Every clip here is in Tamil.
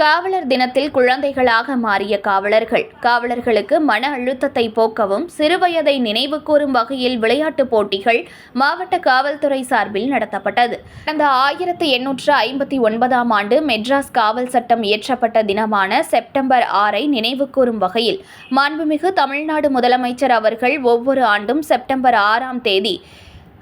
காவலர் தினத்தில் குழந்தைகளாக மாறிய காவலர்கள். காவலர்களுக்கு மன அழுத்தத்தை போக்கவும் சிறுவயதை நினைவு கூறும் வகையில் விளையாட்டுப் போட்டிகள் மாவட்ட காவல்துறை சார்பில் நடத்தப்பட்டது. கடந்த ஆயிரத்து எண்ணூற்று ஐம்பத்தி ஒன்பதாம் ஆண்டு மெட்ராஸ் காவல் சட்டம் இயற்றப்பட்ட தினமான செப்டம்பர் ஆறை நினைவு கூறும் வகையில் மாண்புமிகு தமிழ்நாடு முதலமைச்சர் அவர்கள் ஒவ்வொரு ஆண்டும் செப்டம்பர் ஆறாம் தேதி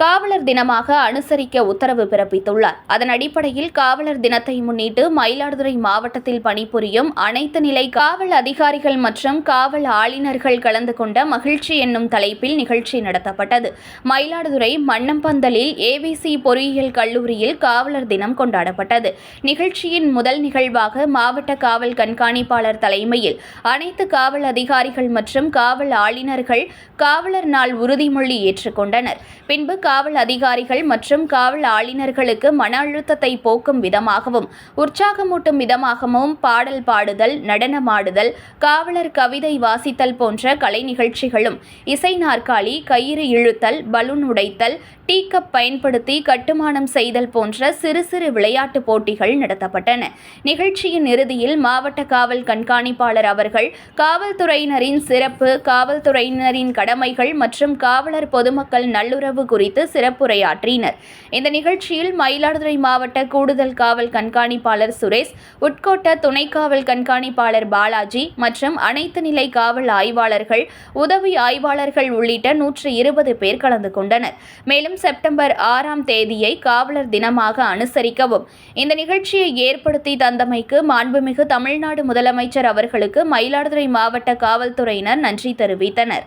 காவலர் தினமாக அனுசரிக்க உத்தரவு பிறப்பித்துள்ளார். அதன் அடிப்படையில் காவலர் தினத்தை முன்னிட்டு மயிலாடுதுறை மாவட்டத்தில் பணிபுரியும் அனைத்து நிலை காவல் அதிகாரிகள் மற்றும் காவல் ஆளுநர்கள் கலந்து கொண்ட மகிழ்ச்சி என்னும் தலைப்பில் நிகழ்ச்சி நடத்தப்பட்டது. மயிலாடுதுறை மன்னம்பந்தலில் ஏவிசி பொறியியல் கல்லூரியில் காவலர் தினம் கொண்டாடப்பட்டது. நிகழ்ச்சியின் முதல் நிகழ்வாக மாவட்ட காவல் கண்காணிப்பாளர் தலைமையில் அனைத்து காவல் அதிகாரிகள் மற்றும் காவல் ஆளுநர்கள் காவலர் நாள் உறுதிமொழி ஏற்றுக்கொண்டனர். பின்பு காவல் அதிகாரிகள் மற்றும் காவல் ஆளுநர்களுக்கு மன அழுத்தத்தை போக்கும் விதமாகவும் உற்சாகமூட்டும் விதமாகவும் பாடல் பாடுதல் நடனமாடுதல் காவலர் கவிதை வாசித்தல் போன்ற கலை நிகழ்ச்சிகளும் இசை நாற்காலி கயிறு இழுத்தல் பலூன் உடைத்தல் டீ கப் பயன்படுத்தி கட்டுமானம் செய்தல் போன்ற சிறு சிறு விளையாட்டுப் போட்டிகள் நடத்தப்பட்டன. நிகழ்ச்சியின் இறுதியில் மாவட்ட காவல் கண்காணிப்பாளர் அவர்கள் காவல்துறையினரின் சிறப்பு காவல்துறையினரின் கடமைகள் மற்றும் காவலர் பொதுமக்கள் நல்லுறவு குறித்து குறித்து சிறப்புரையாற்றினர். இந்த நிகழ்ச்சியில் மயிலாடுதுறை மாவட்ட கூடுதல் காவல் கண்காணிப்பாளர் சுரேஷ் உட்கோட்ட துணை காவல் கண்காணிப்பாளர் பாலாஜி மற்றும் அனைத்து நிலை காவல் ஆய்வாளர்கள் உதவி ஆய்வாளர்கள் உள்ளிட்ட நூற்று இருபது பேர் கலந்து கொண்டனர். மேலும் செப்டம்பர் ஆறாம் தேதியை காவலர் தினமாக அனுசரிக்கவும். இந்த நிகழ்ச்சியை ஏற்படுத்தி தந்தமைக்கு மாண்புமிகு தமிழ்நாடு முதலமைச்சர் அவர்களுக்கு மயிலாடுதுறை மாவட்ட காவல்துறையினர் நன்றி தெரிவித்தனர்.